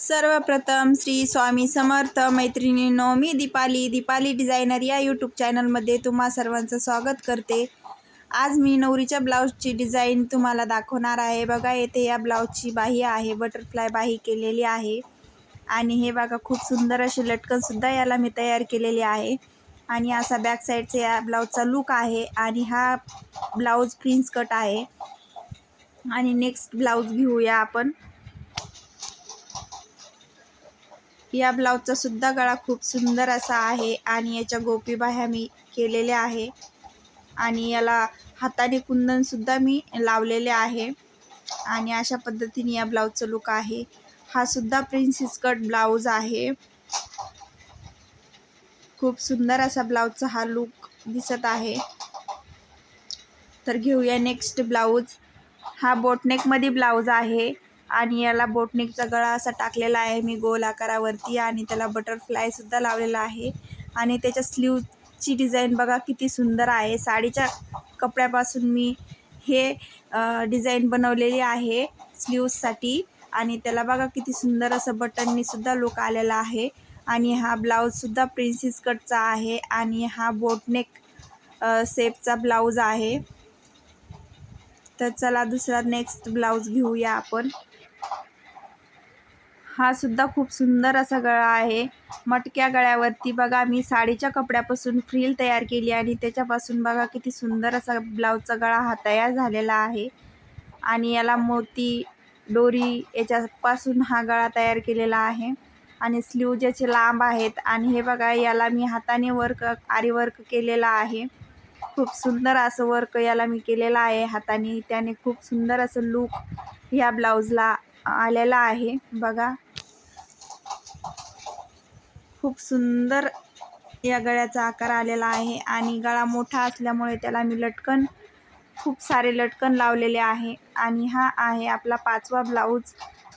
सर्वप्रथम श्री स्वामी समर्थ मैत्रिणी मी दीपाली दीपाली डिझायनर या यूट्यूब चॅनलमध्ये तुम्हा सर्वांचं स्वागत करते. आज मी नवरीच्या ब्लाऊजची डिझाईन तुम्हाला दाखवणार आहे. बघा येथे या ब्लाऊजची बाही आहे बटरफ्लाय बाही केलेली आहे. आणि हे बघा खूप सुंदर असे लटकनसुद्धा याला मी तयार केलेली आहे. आणि असा बॅक साईडचा या ब्लाऊजचा लूक आहे आणि हा ब्लाऊज प्रिन्स कट आहे. आणि नेक्स्ट ब्लाऊज घेऊया आपण. या ब्लाऊजचा सुद्धा गळा खूप सुंदर असा आहे आणि याच्या गोपी बाह्या मी केलेल्या आहे. आणि याला हाताने कुंदनसुद्धा मी लावलेले आहे. आणि अशा पद्धतीने या ब्लाऊजचं लुक आहे. हा सुद्धा प्रिन्सेस कट ब्लाऊज आहे. खूप सुंदर असा ब्लाऊजचा हा लुक दिसत आहे. तर घेऊया नेक्स्ट ब्लाऊज. हा बोटनेकमध्ये ब्लाऊज आहे. आणि याला बोटनेकचा गळा असा टाकलेला आहे. मी गोल आकारावरती आणि त्याला बटरफ्लायसुद्धा लावलेला आहे. आणि त्याच्या स्लीवची डिझाईन बघा किती सुंदर आहे. साडीच्या कपड्यापासून मी हे डिझाईन बनवलेली आहे स्लीव्ससाठी आणि त्याला बघा किती सुंदर असं बटननीसुद्धा लुक आलेला आहे. आणि हा ब्लाऊजसुद्धा प्रिन्सेस कटचा आहे. आणि हा बोटनेक सेपचा ब्लाऊज आहे. तर चला दुसरा नेक्स्ट ब्लाऊज घेऊया आपण. हा सुद्धा खूप सुंदर असा गळा आहे. मटक्या गळ्यावरती बघा मी साडीच्या कपड्यापासून फ्रील तयार केली आणि त्याच्यापासून बघा किती सुंदर असा ब्लाऊजचा गळा हा तयार झालेला आहे. आणि याला मोती डोरी याच्यापासून हा गळा तयार केलेला आहे. आणि स्लीव ज्याचे लांब आहेत आणि हे बघा याला मी हाताने वर्क आरी वर्क केलेला आहे. खूप सुंदर असं वर्क याला मी केलेलं आहे हाताने. त्याने खूप सुंदर असं लूक ह्या ब्लाऊजला आलेला आहे. बघा. खूप सुंदर या गळ्याचा आकार आलेला आहे आणि गळा मोठा असल्यामुळे त्याला मी लटकन खूप सारे लटकन लावलेले आहे. आणि हा आहे आपला पाचवा ब्लाऊज.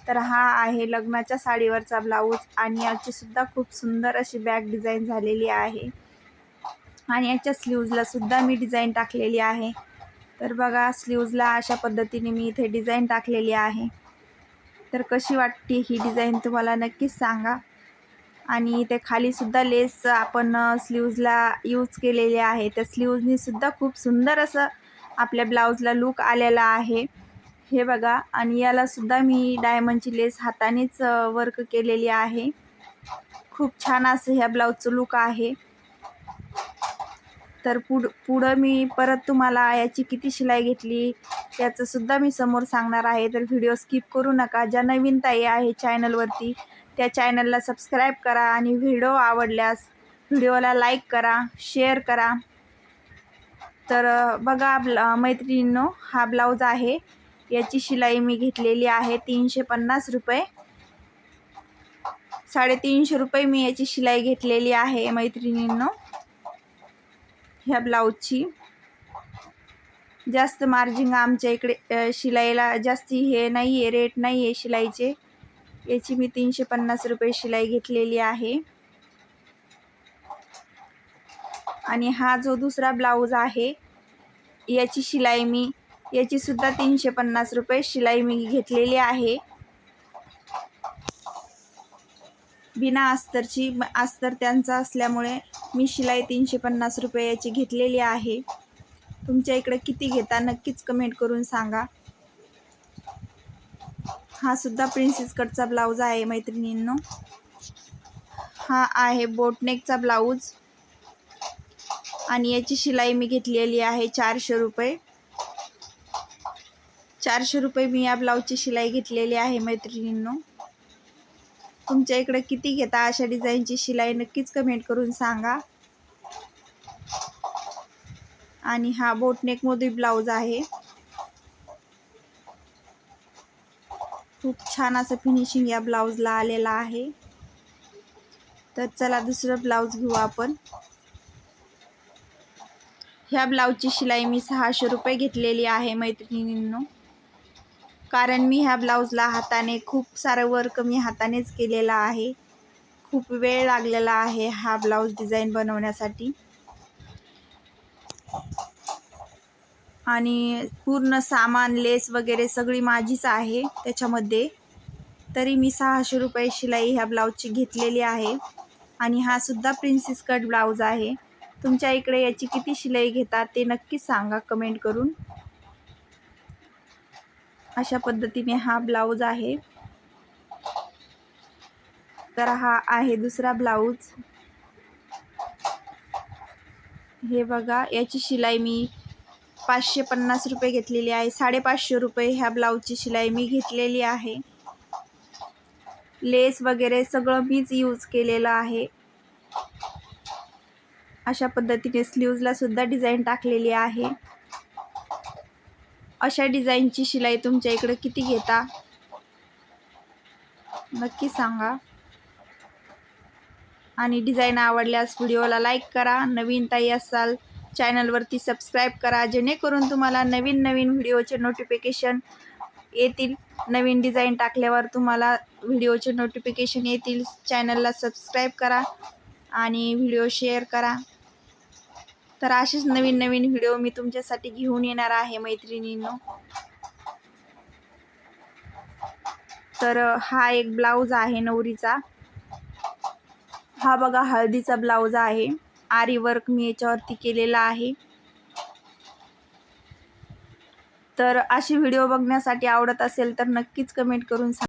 तर हा आहे लग्नाच्या साडीवरचा ब्लाऊज आणि याचीसुद्धा खूप सुंदर अशी बॅक डिझाईन झालेली आहे. आणि याच्या स्लीव्जला सुद्धा मी डिझाईन टाकलेली आहे. तर बघा स्लीव्जला अशा पद्धतीने मी इथे डिझाईन टाकलेली आहे. तर कशी वाटते ही डिझाईन तुम्हाला नक्कीच सांगा. आणि इथे खालीसुद्धा लेस आपण स्लीव्जला यूज केलेले आहे. त्या स्लीव्जनीसुद्धा खूप सुंदर असं आपल्या ब्लाऊजला लूक आलेला आहे. हे बघा. आणि यालासुद्धा मी डायमंडची लेस हातानेच वर्क केलेली आहे. खूप छान असं ह्या ब्लाऊजचं लूक आहे. तर पुढ पुढं मी परत तुम्हाला याची किती शिलाई घेतली त्याचंसुद्धा मी समोर सांगणार आहे. तर व्हिडिओ स्किप करू नका. ज्या नवीन ताई आहे चॅनलवरती त्या चॅनलला सबस्क्राईब करा आणि व्हिडिओ आवडल्यास व्हिडिओला लाईक करा शेअर करा. तर बघा ब्ला मैत्रिणींनो हा ब्लाऊज आहे. याची शिलाई मी घेतलेली आहे तीनशे पन्नास रुपये. साडेतीनशे रुपये मी याची शिलाई घेतलेली आहे मैत्रिणींनो ह्या ब्लाऊजची जास्त मार्जिंग आमच्या इकडे शिलाईला जास्ती हे नाही आहे रेट नाही आहे शिलाईचे. याची मी तीनशे पन्नास रुपये शिलाई घेतलेली आहे. आणि हा जो दुसरा ब्लाऊज आहे याची शिलाई मी याचीसुद्धा तीनशे पन्नास रुपये शिलाई मी घेतलेली आहे. बिना अस्तरची अस्तर त्यांचा असल्यामुळे मी शिलाई तीनशे पन्नास रुपये याची घेतलेली आहे. तुमच्या इकडे किती घेता नक्कीच कमेंट करून सांगा. हा सुद्धा प्रिन्सेस कटचा ब्लाऊज आहे मैत्रिणींनो. हा आहे बोटनेकचा ब्लाऊज आणि याची शिलाई मी घेतलेली आहे चारशे रुपये. चारशे रुपये मी या ब्लाऊजची शिलाई घेतलेली आहे मैत्रिणींनो. तुमच्या इकडे किती घेता अशा डिझाईनची शिलाई नक्कीच कमेंट करून सांगा. आणि हा बोटनेकमध्ये ब्लाऊज आहे. खूप छान असं फिनिशिंग या ब्लाऊजला आलेला आहे. तर चला दुसरं ब्लाऊज घेऊ आपण. ह्या ब्लाऊजची शिलाई मी सहाशे रुपये घेतलेली आहे मैत्रिणींनो. कारण मी ह्या ब्लाऊजला हाताने खूप सारं वर्क मी हातानेच केलेला आहे. खूप वेळ लागलेला आहे हा ब्लाऊज डिझाईन बनवण्यासाठी. आणि पूर्ण सामान लेस वगैरे सगळी माझीच आहे त्याच्यामध्ये. तरी मी सहाशे रुपये शिलाई ह्या ब्लाऊजची घेतलेली आहे. आणि हा सुद्धा प्रिन्सेस कट ब्लाऊज आहे. तुमच्या इकडे याची किती शिलाई घेतात ते नक्कीच सांगा कमेंट करून. अशा पद्धतीने हा ब्लाऊज आहे. तर हा आहे दुसरा ब्लाऊज हे बघा याची शिलाई मी पाचशे पन्नास रुपये घेतलेली आहे. साडेपाचशे रुपये ह्या ब्लाऊजची शिलाई मी घेतलेली आहे. लेस वगैरे सगळं मीच यूज केलेलं आहे. अशा पद्धतीने स्लीव्जला सुद्धा डिझाईन टाकलेली आहे. अशा डिझाईनची शिलाई तुमच्या इकडे किती घेता? नक्की सांगा. आणि डिझाईन आवडल्यास व्हिडिओला लाईक करा. नवीन ताई असाल चॅनलवरती सबस्क्राईब करा जेणेकरून तुम्हाला नवीन नवीन व्हिडिओचे नोटिफिकेशन येतील. नवीन डिझाईन टाकल्यावर तुम्हाला व्हिडिओचे नोटिफिकेशन येतील. चॅनलला सबस्क्राईब करा आणि व्हिडिओ शेअर करा. तर असेच नवीन नवीन व्हिडिओ मी तुमच्यासाठी घेऊन येणार आहे मैत्रिणींनो. तर हा एक ब्लाऊज आहे नवरीचा. हा बघा हळदीचा ब्लाऊज आहे. आरी वर्क मी याच्यावरती केलेला आहे. तर अशी व्हिडिओ बघण्यासाठी आवडत असेल तर नक्कीच कमेंट करून सांगा.